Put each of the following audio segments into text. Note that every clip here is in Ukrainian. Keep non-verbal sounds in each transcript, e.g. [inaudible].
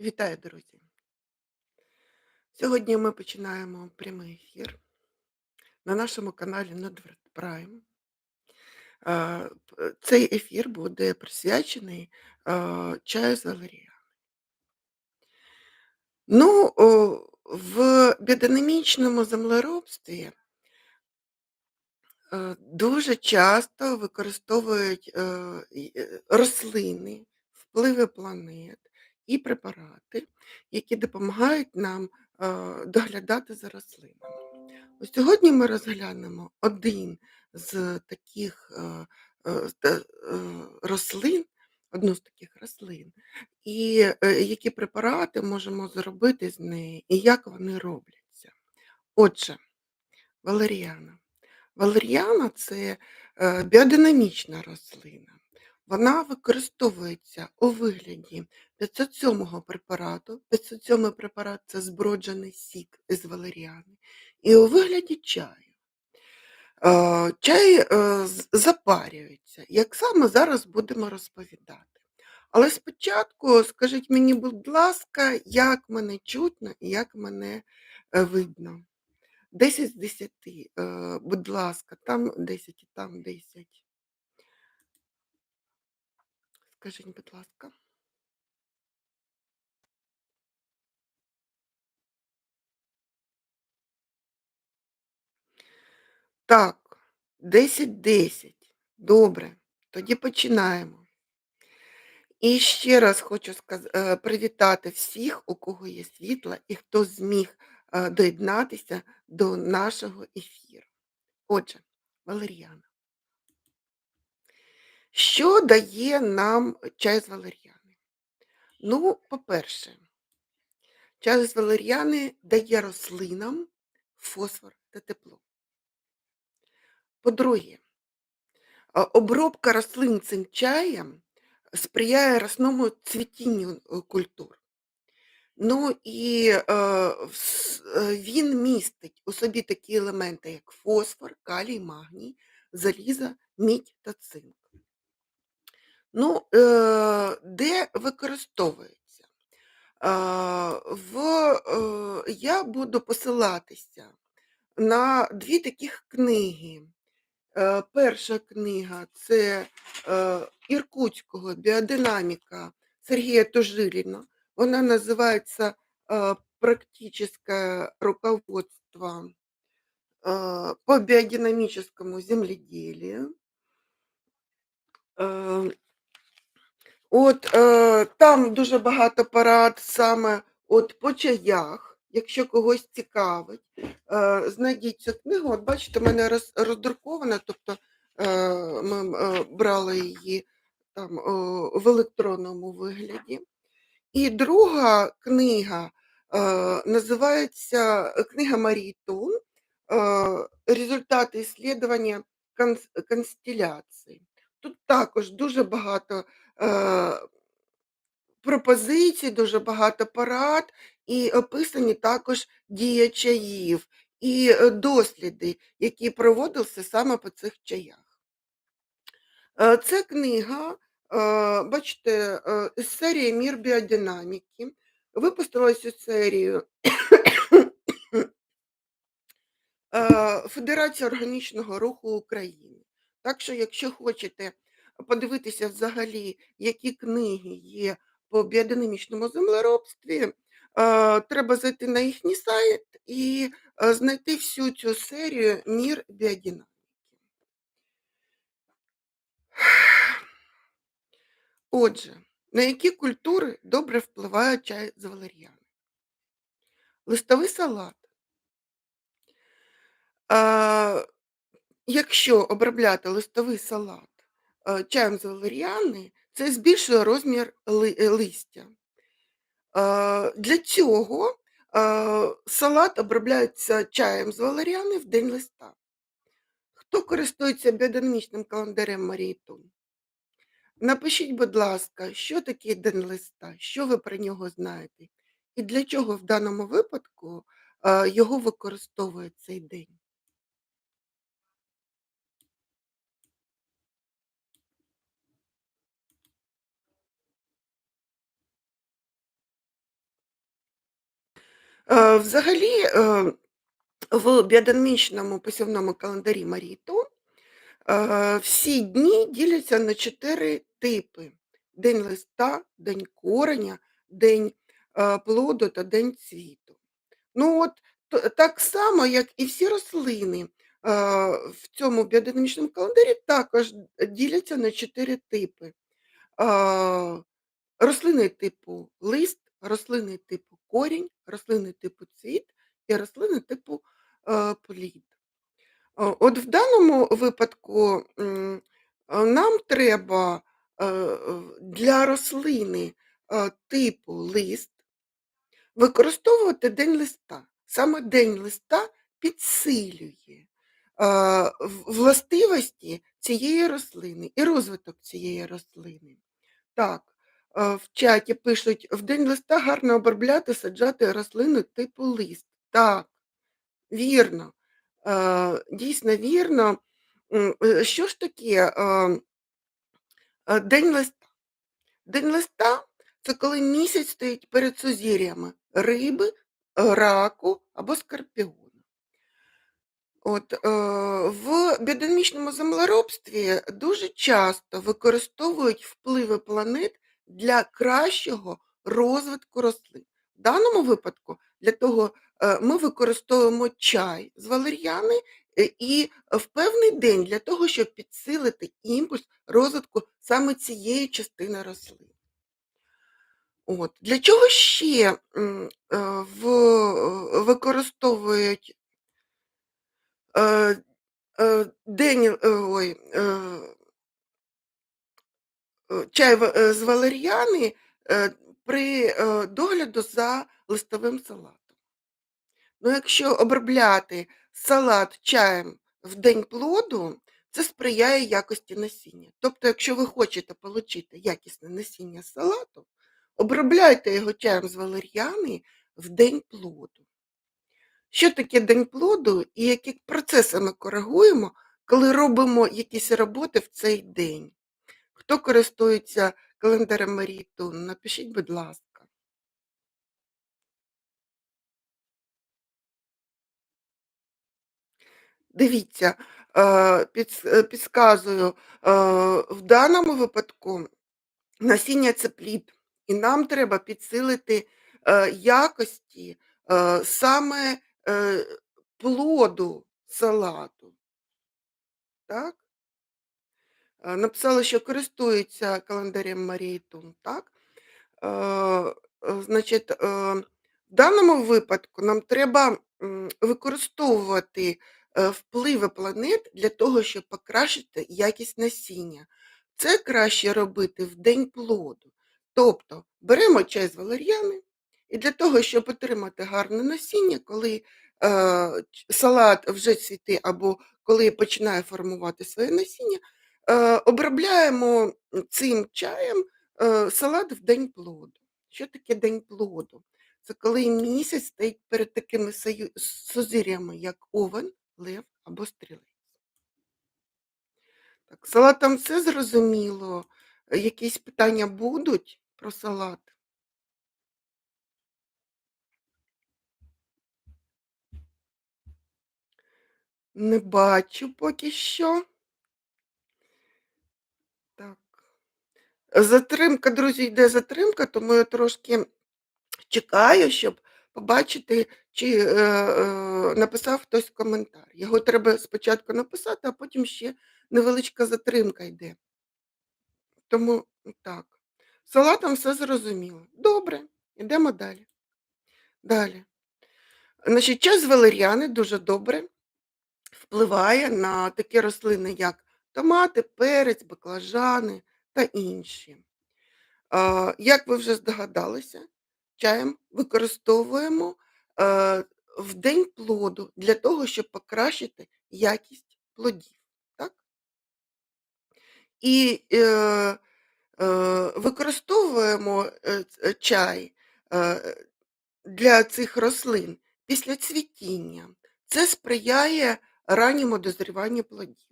Вітаю, друзі! Сьогодні ми починаємо прямий ефір на нашому каналі Prime. Е, цей ефір буде присвячений, чаю з валеріани. Ну, в біодинамічному землеробстві е, дуже часто використовують, е, е, рослини, впливи планет і препарати, які допомагають нам, доглядати за рослинами. Ось сьогодні ми розглянемо один з таких, е, е, рослин, одну з таких рослин, і, е, які препарати можемо зробити з неї, і як вони робляться. Отже, валеріана. Валеріана- це, біодинамічна рослина. Вона використовується у вигляді 507 препарату. 507 препарат- це зброджений сік із валеріани, і у вигляді чаю. Е, чай, е, запарюється. Як саме, зараз будемо розповідати. Але спочатку скажіть мені, будь ласка, як мене чутно і як мене, е, видно? 10 з 10, е, будь ласка, там 10 і там 10. Скажіть, будь ласка. Так, 10-10. Добре, тоді починаємо. І ще раз хочу е, привітати всіх, у кого є світло і хто зміг, е, доєднатися до нашого ефіру. Отже, валеріана. Що дає нам чай з валеріани? Ну, по-перше, чай з валеріани дає рослинам фосфор та тепло. По-друге, обробка рослин цим чаєм сприяє рясному цвітінню, е, культур. Ну і, е, е, він містить у собі такі елементи, як фосфор, калій, магній, залізо, мідь та цинк. Ну, е, де використовується? В е, я буду посилатися на 2 таких книги. Е, перша книга- це, е, Іркутського біодинаміка Сергія Тужиліна. Вона називається, е, "Практическое руководство, е, по биодинамическому земледелию". Е, от, е, там дуже багато порад саме от по чаях. Якщо когось цікавить, е, знайдіть цю книгу. От бачите, в мене роз роздрукована, тобто, е, ми, е, брали її там, е, в електронному вигляді. І друга книга, е, називається, е, книга Марії Тун, е, "Результати исследования конс. Тут також дуже багато, е, пропозицій, дуже багато порад і описані також дія чаїв, і, е, досліди, які проводилися саме по цих чаях. Е, це книга, е, бачите, із серії "Мір біодинаміки". Випустила цю серію [coughs] Федерація органічного руху України. Так що, якщо хочете подивитися взагалі, які книги є по біодинамічному землеробстві, треба зайти на їхній сайт і, знайти всю цю серію "Мір біодинаміки". Отже, на які культури добре впливає чай з валеріани? Листовий салат. Якщо обробляти листовий салат, чаєм з валеріани, це збільшує розмір е, листя. Е, для цього, е, салат обробляється чаєм з валеріани в день листа. Хто користується біодинамічним календарем Марії Тун? Напишіть, будь ласка, що таке день листа, що ви про нього знаєте, і для чого в даному випадку, е, його використовують цей день? Е, взагалі, е, в біодинамічному посівному календарі Маріту, е, всі дні діляться на 4 типи: день листа, день кореня, день, плоду та день цвіту. Ну от так само, як і всі рослини, в цьому біодинамічному календарі також діляться на 4 типи. Рослини типу лист, рослини типу корінь, рослини типу цвіт і рослини типу, е, плід. От в даному випадку, е, нам треба, е, е, для рослини, е, типу лист використовувати день листа. Саме день листа підсилює, е, властивості цієї рослини і розвиток цієї рослини. Так, е, в чаті пишуть: "В день листа гарно обробляти, саджати рослини типу лист". Так, вірно, е, дійсно вірно. Е, що ж таке, день листа? День листа- це коли місяць стоїть перед сузір'ями риби, раку або скорпіона. От, в біодинамічному землеробстві дуже часто використовують впливи планет для кращого розвитку рослин. В даному випадку для того, е, ми використовуємо чай з валер'яни, е, і в певний день для того, щоб підсилити імпульс розвитку саме цієї частини рослин. От. Для чого ще, е, в використовують день, ой, чай в е, з валер'яни, е, при, е, догляду за листовим салатом. Ну, якщо обробляти салат чаєм в день плоду, це сприяє якості насіння. Тобто, якщо ви хочете получити якісне насіння салату, обробляйте його чаєм з валер'яни в день плоду. Що таке день плоду і які процеси ми коригуємо, коли робимо якісь роботи в цей день? Хто користується календарем Маріту, напишіть, будь ласка. Дивіться, е, е, підказую, е, в даному випадку насіння це плід, і нам треба підсилити, якості, саме, плоду салату. Так? Е, написали, що користуються календарем Марії Тун, так? Е, е, значить, в даному випадку нам треба використовувати впливи планет для того, щоб покращити якість насіння. Це краще робити в день плоду. Тобто беремо чай з валер'яни, і для того, щоб отримати гарне насіння, коли е, салат вже цвіте або коли починає формувати своє насіння, е, обробляємо цим чаєм Е, салат в день плоду. Що таке день плоду? Це коли місяць стоїть перед такими сузір'ями, як овен, лев або стрілець. Салатом все зрозуміло. Якісь питання будуть про салат? Не бачу поки що. Так. Затримка, друзі, йде затримка, тому я трошки Чекаю, щоб побачити, чи, е, е, написав хтось коментар. Його треба спочатку написати, а потім ще невеличка затримка йде. Тому так. Салатом все зрозуміло. Добре, йдемо далі. Далі. Значить, час валеріани дуже добре впливає на такі рослини, як томати, перець, баклажани та інші. Як ви вже здогадалися, чаєм використовуємо е, в день плоду для того, щоб покращити якість плодів. Так? І е, е, використовуємо чай для цих рослин після цвітіння. Це сприяє ранньому дозріванню плодів.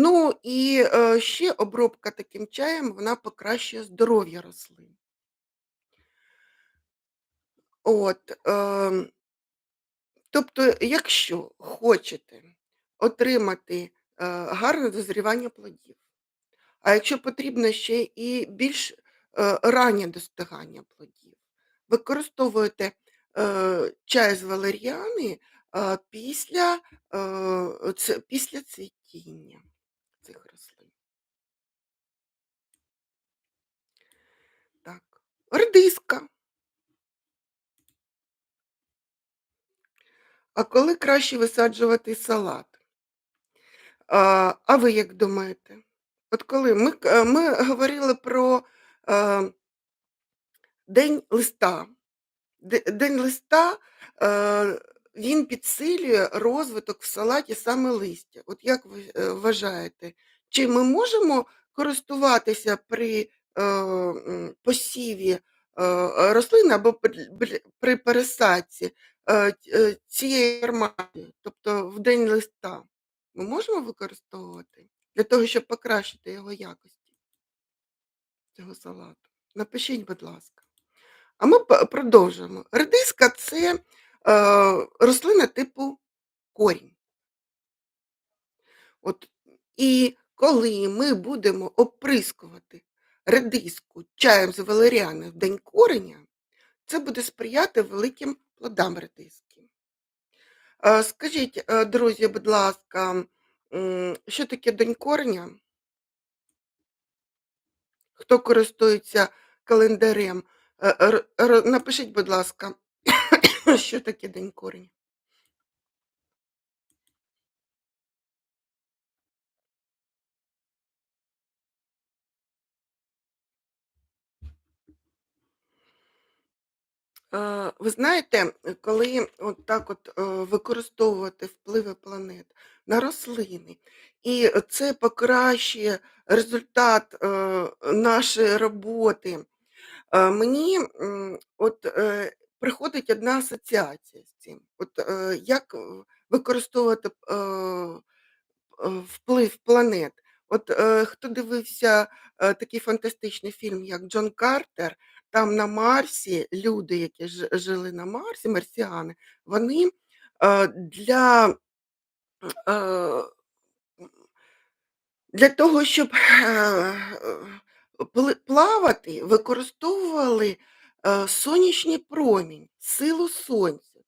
Ну і е, ще обробка таким чаєм вона покращує здоров'я рослин. От, ем, тобто, якщо хочете отримати, е, гарне дозрівання плодів, а якщо потрібно ще і більш, е, раннє достигання плодів, використовуєте, е, чай з валеріани, е, після, е, ц після цвітіння цих рослин. Так, редиска. А коли краще висаджувати салат? А, а ви як думаєте? От коли ми ми говорили про, е, День листа. Де День листа, е, він підсилює розвиток в салаті саме листя. От як ви, е, вважаєте, чи ми можемо користуватися при, е, посіві, е, рослин або пр при пересадці, е, цієї інформації, тобто в день листа? Ми можемо використовувати для того, щоб покращити його якості цього салату? Напишіть, будь ласка. А ми п продовжуємо. Редиска- це, рослина типу корінь. От, і коли ми будемо оприскувати редиску чаєм з валеріани в день кореня, це буде сприяти великим плодам редиски. Е, скажіть, е, друзі, будь ласка, що таке день кореня? Хто користується календарем? Е, напишіть, будь ласка, [laughs] що таке день кореня? Ви знаєте, коли от так от, е, використовувати впливи планет на рослини, і це покращує результат, е, нашої роботи, е, мені, от, приходить одна асоціація з цим. От, е, як, е, використовувати, е, е, вплив планет. От, е, хто дивився, е, такий фантастичний фільм, як "Джон Картер", там на Марсі люди, які ж жили на Марсі, марсіани, вони, е, для, е, для того, щоб, е, плавати, використовували, е, сонячний промінь, силу сонця,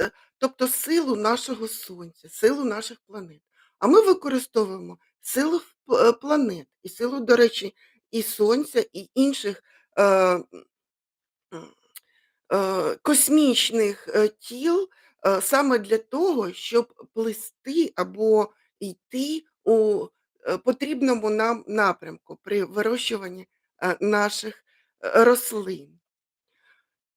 е, тобто силу нашого сонця, силу наших планет. А ми використовуємо силу е, планет і силу, до речі, і сонця, і інших, е, е, космічних, е, тіл, саме для того, щоб плисти або йти у, потрібному нам напрямку при вирощуванні, наших, рослин.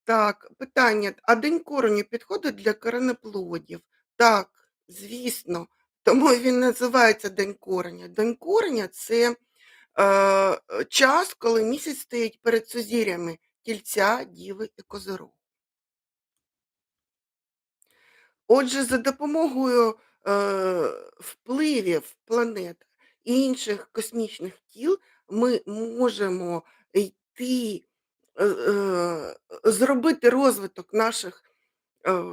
Так, питання: а день кореню підходить для коренеплодів? Так, звісно, тому він називається День кореня. День кореня- це, е, час, коли місяць стоїть перед сузір'ями Тільця, Діви і Козирогу. Отже, за допомогою, е, впливів планет і інших космічних тіл ми можемо йти, зробити розвиток наших, е,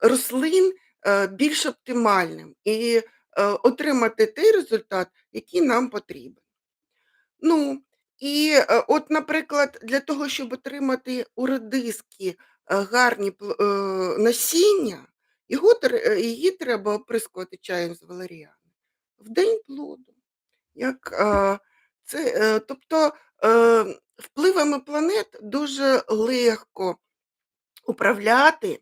рослин, е, більш оптимальним і, е, отримати той результат, який нам потрібен. Ну, і, е, от, наприклад, для того, щоб отримати у редиски, е, гарні е, насіння, його е, її треба оприскувати чаєм з валеріани в день плоду. Як, е, це, е, тобто, е, впливами планет дуже легко управляти,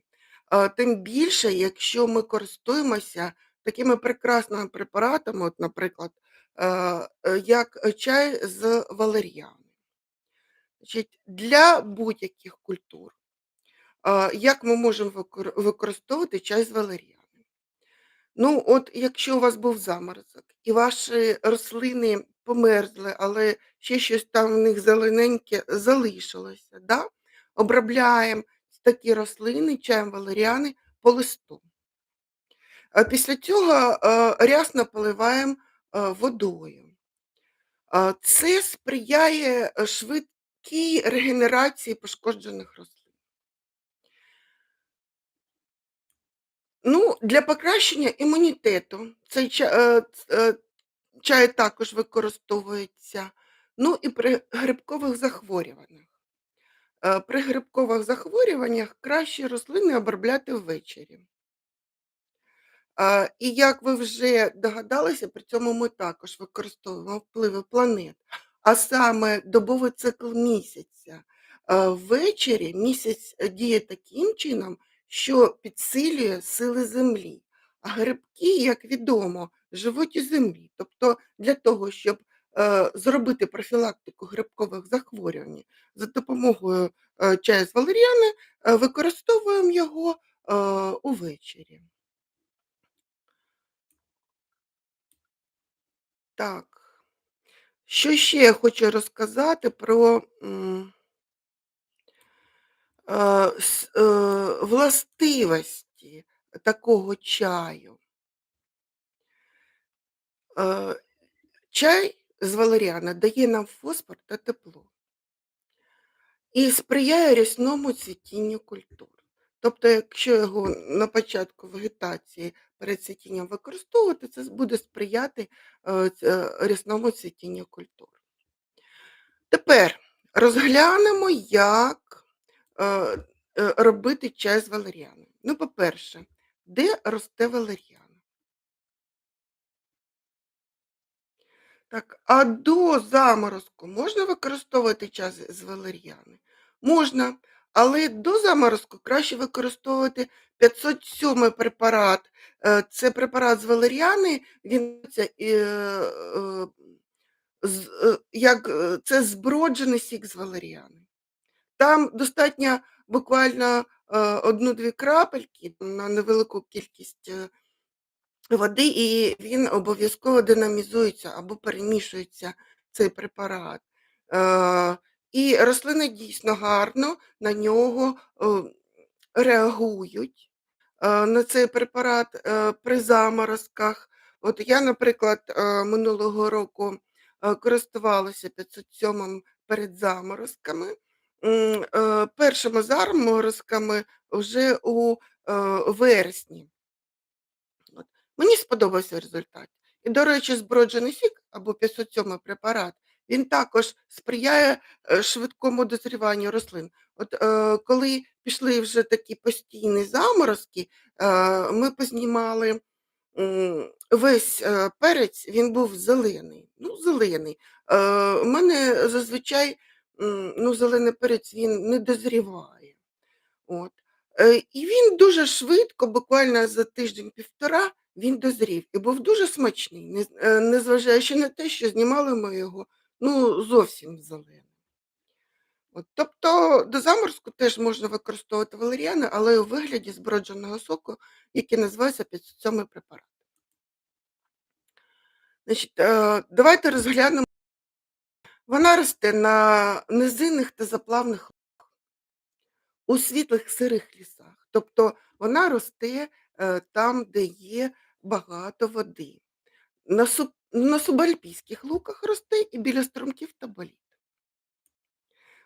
тим більше, якщо ми користуємося такими прекрасними препаратами, от, наприклад, е, як чай з валеріани. Значить, для будь-яких культур, як ми можемо використовувати чай з валеріани? Ну, от якщо у вас був заморозок і ваші рослини померзли, але ще щось там в них зелененьке залишилося, да, обробляємо такі рослини чаєм валеріани по листу. Після цього, е, рясно поливаємо, е, водою. Це сприяє, е, швидкій регенерації пошкоджених рослин. Ну, для покращення імунітету цей чай також використовується. Ну і при грибкових захворюваннях. Е, при грибкових захворюваннях краще рослини обробляти ввечері. А, і як ви вже догадалися, при цьому ми також використовуємо впливи планет, а саме добовий цикл місяця. Е, ввечері місяць е, діє таким чином, що підсилює сили Землі. А грибки, як відомо, живуть у землі. Тобто для того, щоб е, зробити профілактику грибкових захворювань за допомогою е, чаю з валеріани, е, використовуємо його увечері. Так. Що ще я хочу розказати про, властивості такого чаю. Чай з валеріани дає нам фосфор та тепло і сприяє рясному цвітінню культур. Тобто, якщо його на початку вегетації перед цвітінням використовувати, це буде сприяти, е, е, рясному цвітінню культур. Тепер розглянемо, як, е, робити чай з валеріани. Ну, по-перше, де росте валеріана? Так, а до заморозку можна використовувати чай з валеріани? Можна, але до заморозку краще використовувати 507 препарат. Е, це препарат з валеріани, він це, е, е, як, це зброджений сік з валеріани. Там достатньо буквально, 1-2 крапельки на невелику кількість, води, і він обов'язково динамізується або перемішується цей препарат. Е, і рослини дійсно гарно на нього, е, реагують, е, на цей препарат, при заморозках. От я, наприклад, минулого року, користувалася 507 перед заморозками. Першими заморозками вже у, вересні. Мені сподобався результат. І, до речі, зброджений сік або 507 препарат, він також сприяє, е, швидкому дозріванню рослин. От, е, коли пішли вже такі постійні заморозки, е, ми познімали, м, весь, е, перець, він був зелений. Ну, зелений. Е, у мене зазвичай, м, ну, зелений перець він не дозріває. От. Е, і він дуже швидко, буквально за тиждень-півтора, він дозрів і був дуже смачний, е, незважаючи на те, що знімали ми його, ну, зовсім зеленим. От, тобто до заморозку теж можна використовувати валеріани, але у вигляді збродженого соку, який називається 507 препарат. Значить, е, давайте розглянемо. Вона росте на низинних та заплавних у світлих сирих лісах. Тобто вона росте, там, де є багато води. На суб на субальпійських луках росте і біля струмків та боліт.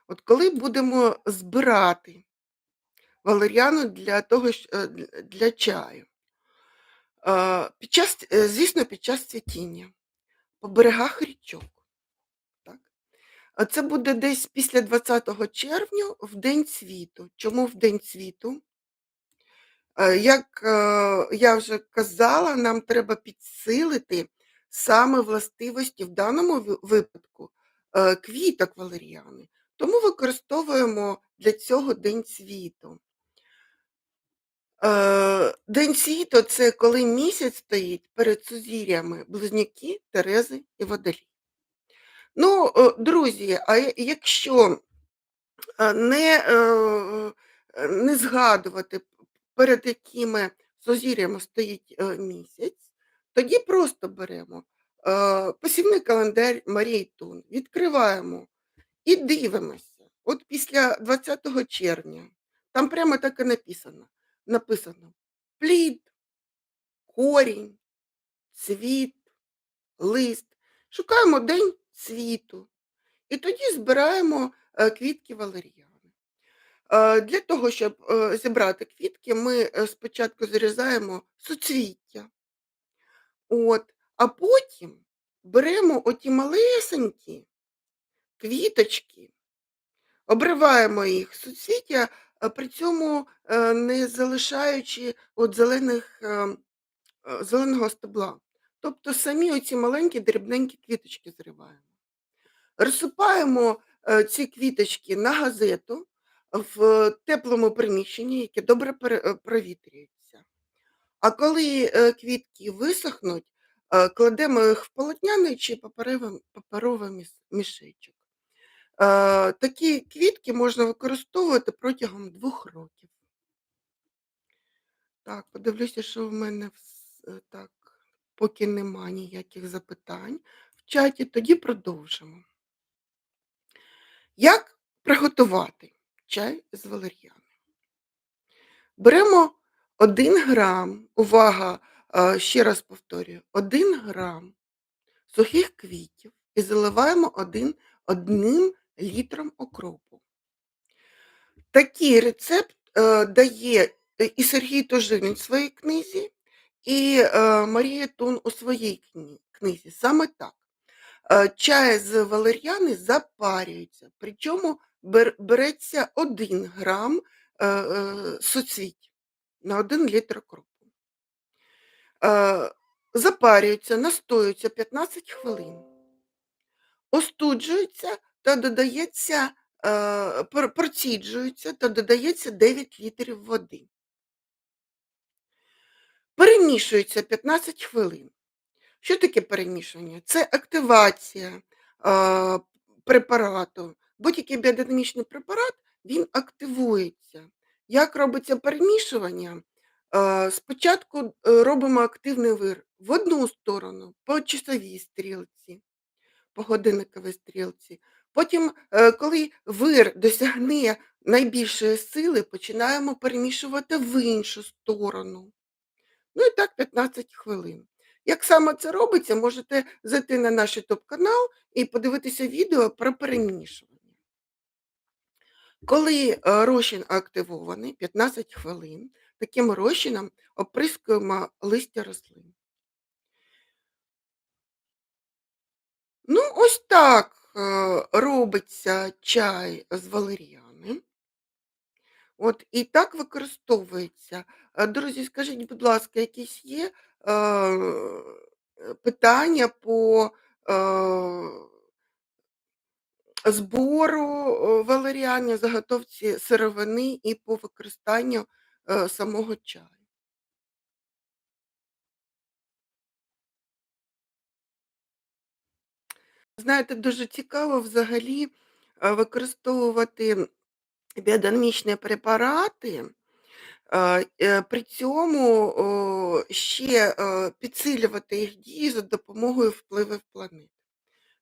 От коли будемо збирати валеріану для того, е, дл для чаю, е, під час е, звісно, під час цвітіння, по берегах річок. Це буде десь після 20 червня в день цвіту. Чому в день цвіту? Е, як, е, я вже казала, нам треба підсилити саме властивості в даному випадку, е, квіток валеріани. Тому використовуємо для цього День цвіту. Е, День цвіту- це коли місяць стоїть перед сузір'ями Близнюки, Терези і Водолій. Ну, друзі, а якщо, не, не згадувати перед якими сузір'ями стоїть, е, місяць, тоді просто беремо, е, посівний календар Марії Тун, відкриваємо і дивимося. От після 20 червня, там прямо так і написано написано: плід, корінь, цвіт, лист. Шукаємо день цвіту і тоді збираємо, е, квітки валеріани. Е, для того, щоб, е, зібрати квітки, ми, е, спочатку зрізаємо суцвіття. От, а потім беремо оті малесенькі квіточки, обриваємо їх суцвіття, при цьому, не залишаючи от зелених, зеленого стебла. Тобто самі оці маленькі дрібненькі квіточки зриваємо. Розсипаємо, ці квіточки на газету в теплому приміщенні, яке добре е, провітрюється. А коли, е, квітки висохнуть, е, кладемо їх в полотняний чи паперовий мішечок. Е, такі квітки можна використовувати протягом 2 років. Так, подивлюся, що в мене е, так, поки нема ніяких запитань в чаті, тоді продовжимо. Як приготувати чай з валер'яни? Беремо 1 грам, увага, ще раз повторюю, 1 грам сухих квітів і заливаємо один 1 літром окропу. Такий рецепт, е, дає е, і Сергій Тужин в своїй книзі, і, е, Марія Тун у своїй книзі. Саме так. Е, чай з валер'яни запарюється, причому береться 1 грам, е, е, суцвіть на 1 літр окропу. Е, запарюється, настоюється 15 хвилин. Остуджується та додається, е, проціджується та додається 9 літрів води. Перемішується 15 хвилин. Що таке перемішування? Це активація, а, препарату. Будь-який біодинамічний препарат, він активується. Як робиться перемішування? Е, спочатку, е, робимо активний вир в одну сторону по часовій стрілці, по годинниковій стрілці. Потім, е, коли вир досягне найбільшої сили, починаємо перемішувати в іншу сторону. Ну і так 15 хвилин. Як саме це робиться, можете зайти на наш YouTube канал і подивитися відео про перемішування. Коли, е, розчин активований 15 хвилин, таким розчином оприскуємо листя рослин. Ну, ось так, е, робиться чай з валеріани. От і так використовується. Е, друзі, скажіть, будь ласка, якісь є, е, питання по, е збору, валеріани, заготовці сировини і по використанню, е, самого чаю? Знаєте, дуже цікаво взагалі, е, використовувати біодинамічні препарати, е, при цьому, ще, підсилювати їх дію за допомогою впливів планет.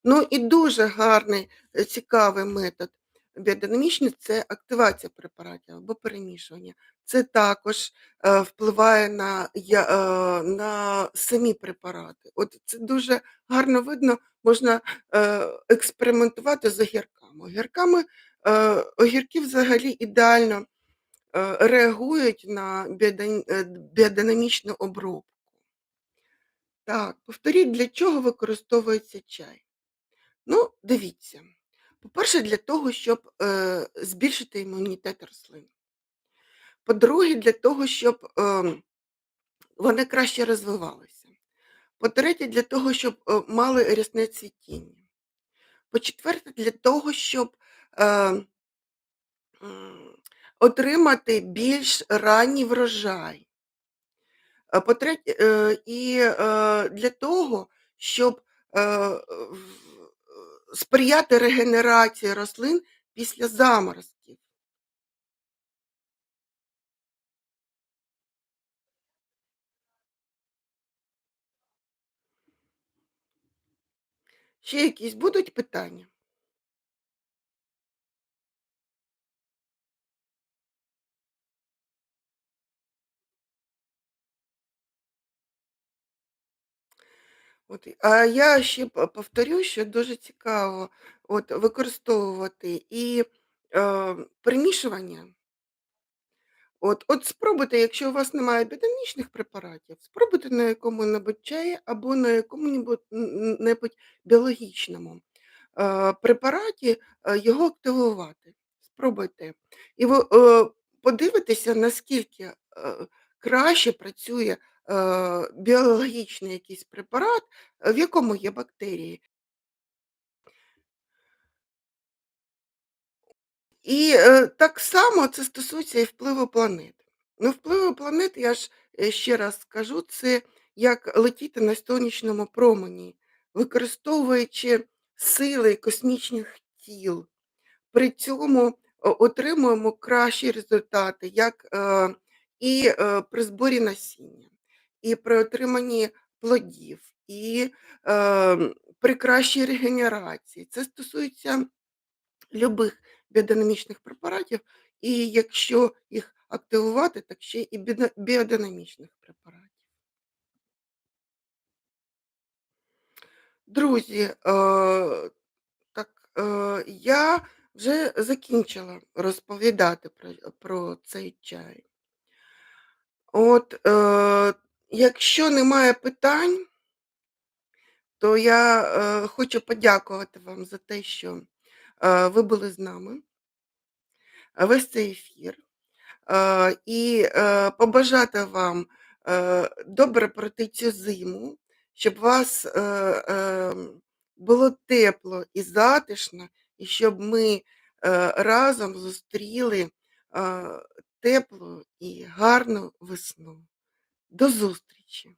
Ну і дуже гарний, е, цікавий метод біодинамічний- це активація препаратів або перемішування. Це також, е, впливає на е, на самі препарати. От це дуже гарно видно, можна, експериментувати з огірками. Огірками огірки взагалі ідеально, реагують на біодинамічну обробку. Так, повторіть, для чого використовується чай? Ну, дивіться. По-перше, для того, щоб, е, збільшити імунітет рослин. По-друге, для того, щоб, ем, вони краще розвивалися. По-третє, для того, щоб, е, мали рясне цвітіння. По-четверте, для того, щоб, е, отримати більш ранній врожай. По-третє, е, і, е, для того, щоб, е, сприяти регенерації рослин після заморозків. Ще якісь будуть питання? От, а я ще п повторю, що дуже цікаво от використовувати і, е, перемішування. От от спробуйте, якщо у вас немає біодинамічних препаратів, спробуйте на якому-небудь чаї або на якому-небудь н небудь біологічному, е, препараті, е, його активувати. Спробуйте. І ви, е, подивитеся, наскільки, е, краще працює, біологічний якийсь препарат, е, в якому є бактерії. І, е, так само це стосується і впливу планет. Ну, впливу планет, я ж, е, ще раз скажу, це як летіти на сонячному промені, використовуючи сили космічних тіл. При цьому отримуємо кращі результати, як, е, і, е, при зборі насіння, і при отриманні плодів, і, ем, при кращій регенерації. Це стосується любих біодинамічних препаратів, і якщо їх активувати, так ще і біодинамічних препаратів. Друзі, е, так, е, я вже закінчила розповідати про про цей чай. От, е, якщо немає питань то я, е, хочу подякувати вам за те, що, е, ви були з нами весь цей ефір. Е, і, е, побажати вам, е, добре пройти цю зиму, щоб у вас, е, ем, було тепло і затишно, і щоб ми, е, разом зустріли, е, теплу і гарну весну. До зустрічі!